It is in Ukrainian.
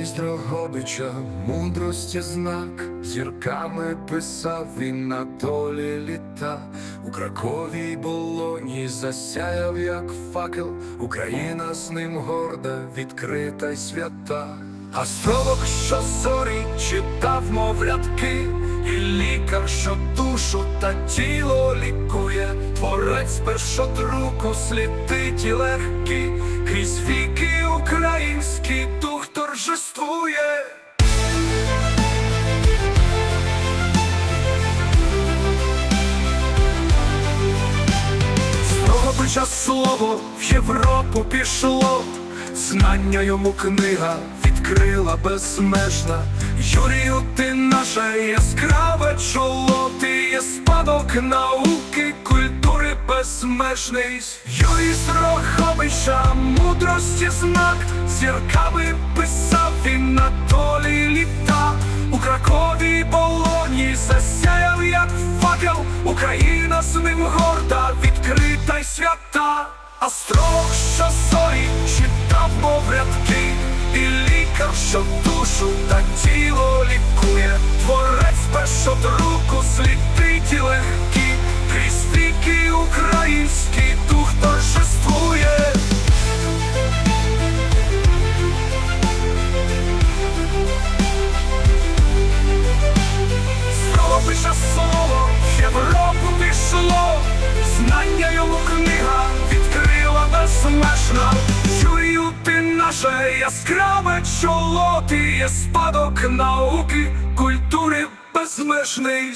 Юрій з Дрогобича, мудрості знак, зірками писав він на долі літа. У Краковій болоні засяяв, як факел, Україна з ним горда, відкрита й свята. Астролог, що зорі читав, мов рядки, і лікар, що душу та тіло лікує, творець першотруку слітить і легкі, крізь віки український дух торжествує. З того плеча слово в Європу пішло, знання йому книга відкрила безмежна. Юрію, ти наше яскраве чоло, ти є спадок науки, культури безмежний. Юрій з мудрості знак, зірками писав він на долі літа. У Кракові болоні засяяв, як факел, Україна з ним горда, відкрита й свята. Астролог, що зорі читав, мов рядки, і лікар, що душу та тіло лікує, творець першотруку слідить і легкі, крізь віки український наше яскраве чоло, ти є спадок науки, культури безмежний.